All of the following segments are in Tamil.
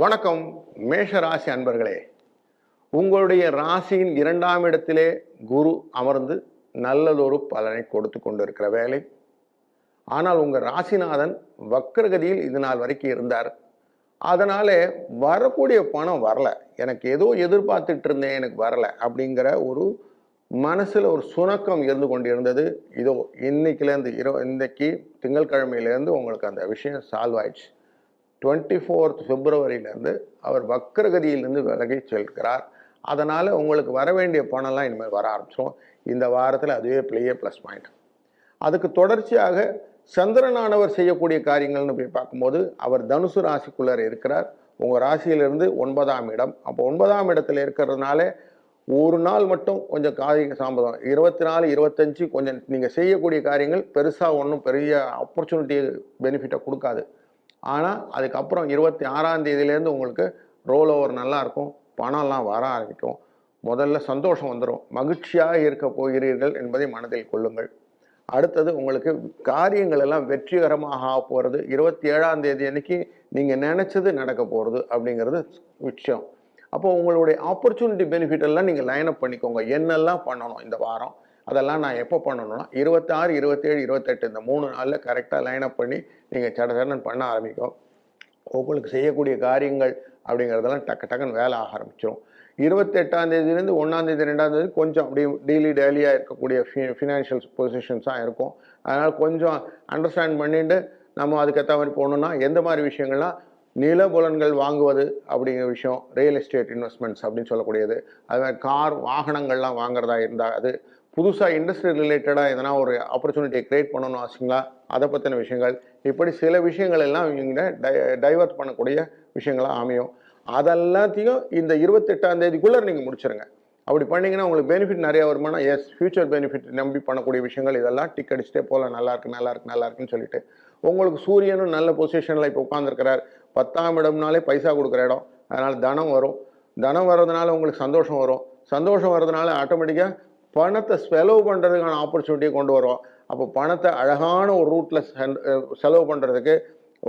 வணக்கம் மேஷ ராசி அன்பர்களே. உங்களுடைய ராசியின் இரண்டாம் இடத்திலே குரு அமர்ந்து நல்லதொரு பலனை கொடுத்து கொண்டிருக்கிற வேலை. ஆனால் உங்கள் ராசிநாதன் வக்ரகதியில் இது நாள் வரைக்கும் இருந்தார். அதனாலே வரக்கூடிய பணம் வரல. எனக்கு ஏதோ எதிர்பார்த்துட்டு இருந்தேன் எனக்கு வரல அப்படிங்கிற ஒரு மனசில் ஒரு சுணக்கம் இருந்து கொண்டு இருந்தது இதோ இன்னைக்குலேருந்து இரோ இன்னைக்கு திங்கட்கிழமையிலேருந்து உங்களுக்கு அந்த விஷயம் சால்வ் ஆயிடுச்சு. டுவெண்ட்டி ஃபோர்த் பிப்ரவரியிலேருந்து அவர் வக்கரகதியிலிருந்து விலகி செல்கிறார். அதனால் உங்களுக்கு வர வேண்டிய பணம்லாம் இனிமேல் வர ஆரம்பிச்சிடும் இந்த வாரத்தில் அதுவே பிளேயே ப்ளஸ் பாயிண்ட் அதுக்கு தொடர்ச்சியாக சந்திரனானவர் செய்யக்கூடிய காரியங்கள்னு போய் பார்க்கும்போது அவர் தனுசு ராசிக்குள்ளே இருக்கிறார். உங்கள் ராசியிலிருந்து ஒன்பதாம் இடம். அப்போ ஒன்பதாம் இடத்துல இருக்கிறதுனால ஒரு நாள் மட்டும் கொஞ்சம் காரிய சாம்பதம். இருபத்தி நாலு இருபத்தஞ்சு கொஞ்சம் நீங்கள் செய்யக்கூடிய காரியங்கள் பெருசாக ஒன்றும் பெரிய ஆப்பர்ச்சுனிட்டி பெனிஃபிட்டை கொடுக்காது. ஆனால் அதுக்கப்புறம் இருபத்தி ஆறாம் தேதியிலேருந்து உங்களுக்கு ரோல் ஓவர் நல்லாயிருக்கும் பணம்லாம் வர ஆரம்பிக்கும். முதல்ல சந்தோஷம் வந்துடும் மகிழ்ச்சியாக இருக்க போகிறீர்கள் என்பதை மனதில் கொள்ளுங்கள். அடுத்தது உங்களுக்கு காரியங்கள் எல்லாம் வெற்றிகரமாக ஆக போகிறது இருபத்தி ஏழாம் தேதி அன்னைக்கு நீங்கள் நினச்சது நடக்க போகிறது அப்படிங்கிறது விஷயம். அப்போ உங்களுடைய ஆப்பர்ச்சுனிட்டி பெனிஃபிட் எல்லாம் நீங்கள் லைன் அப் பண்ணிக்கோங்க. என்னெல்லாம் பண்ணணும் இந்த வாரம்? அதெல்லாம் நான் எப்போ பண்ணணும்னா இருபத்தாறு இருபத்தேழு இருபத்தெட்டு இந்த மூணு நாளில் கரெக்டாக லைன் அப் பண்ணி நீங்கள் சட பண்ண ஆரம்பிக்கும். உங்களுக்கு செய்யக்கூடிய காரியங்கள் அப்படிங்கிறதெல்லாம் டக்கு டக்குன்னு வேலை ஆக ஆரம்பிச்சிடும் இருபத்தெட்டாம் தேதியிலேருந்து ஒன்றாம் தேதி ரெண்டாம் தேதி கொஞ்சம் அப்படியே டெய்லி டெய்லியாக இருக்கக்கூடிய ஃபி ஃபினான்ஷியல் பொசிஷன்ஸாக இருக்கும். அதனால் கொஞ்சம் அண்டர்ஸ்டாண்ட் பண்ணிட்டு நம்ம அதுக்கேற்ற மாதிரி போகணுன்னா எந்த மாதிரி விஷயங்கள்லாம் நிலபுலன்கள் வாங்குவது அப்படிங்கிற விஷயம் ரியல் எஸ்டேட் இன்வெஸ்ட்மெண்ட்ஸ் அப்படின்னு சொல்லக்கூடியது. அது மாதிரி கார் வாகனங்கள்லாம் வாங்குறதா இருந்தால் அது புதுசாக இண்டஸ்ட்ரி ரிலேட்டடாக எதனா ஒரு ஆப்பர்ச்சுனிட்டியை க்ரியேட் பண்ணணும் ஆசைங்களா அதை பற்றின விஷயங்கள். இப்படி சில விஷயங்கள் எல்லாம் இவங்க டை டைவர்ட் பண்ணக்கூடிய விஷயங்களாக அமையும். அதெல்லாத்தையும் இந்த இருபத்தெட்டாம் தேதிக்குள்ளே நீங்கள் முடிச்சிருங்க. அப்படி பண்ணீங்கன்னா உங்களுக்கு பெனிஃபிட் நிறைய வருமானம் எஸ் ஃபியூச்சர் பெனிஃபிட் நம்பி பண்ணக்கூடிய விஷயங்கள் இதெல்லாம் டிக் அடிச்சுட்டே போகலாம். நல்லாயிருக்கு நல்லாயிருக்கு நல்லா இருக்குன்னு சொல்லிட்டு. உங்களுக்கு சூரியனும் நல்ல பொசிஷனில் இப்போ உட்காந்துருக்கிறார் பத்தாம் இடம்னாலே பைசா கொடுக்குற இடம். அதனால் தனம் வரும். தனம் வர்றதுனால உங்களுக்கு சந்தோஷம் வரும். சந்தோஷம் வர்றதுனால ஆட்டோமேட்டிக்காக பணத்தை செலவு பண்ணுறதுக்கான ஆப்பர்ச்சுனிட்டியை கொண்டு வரும் அப்போ பணத்தை அழகான ஒரு ரூட்டில் செலவு பண்ணுறதுக்கு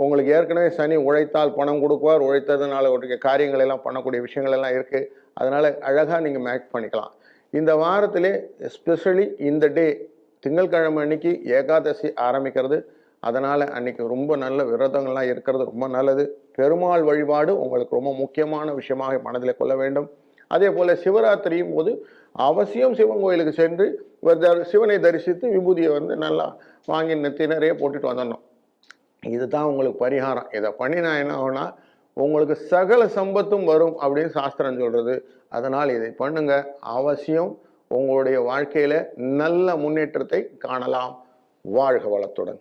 உங்களுக்கு ஏற்கனவே சனி உழைத்தால் பணம் கொடுக்குவார். உழைத்ததுனால ஒரு காரியங்கள் எல்லாம் பண்ணக்கூடிய விஷயங்கள் எல்லாம் இருக்குது அதனால் அழகாக நீங்கள் மேக் பண்ணிக்கலாம். இந்த வாரத்திலே எஸ்பெஷலி இந்த டே திங்கட்கிழமை அன்னைக்கு ஏகாதசி ஆரம்பிக்கிறது. அதனால் அன்னைக்கு ரொம்ப நல்ல விரதங்கள்லாம் இருக்கிறது. ரொம்ப நல்லது. பெருமாள் வழிபாடு உங்களுக்கு ரொம்ப முக்கியமான விஷயமாக மனதில் கொள்ள வேண்டும். அதே போல் சிவராத்திரியும் போது அவசியம் சிவன் கோயிலுக்கு சென்று சிவனை தரிசித்து விபூதியை வந்து நல்லா வாங்கி நெத்தி நிறைய போட்டுட்டு வந்துடணும். இதுதான் உங்களுக்கு பரிகாரம். இதை பண்ணினா என்ன ஆகும்னா உங்களுக்கு சகல சம்பத்தும் வரும் அப்படின்னு சாஸ்திரம் சொல்றது. அதனால் இதை பண்ணுங்க. அவசியம் உங்களுடைய வாழ்க்கையில நல்ல முன்னேற்றத்தை காணலாம். வாழ்க வளத்துடன்.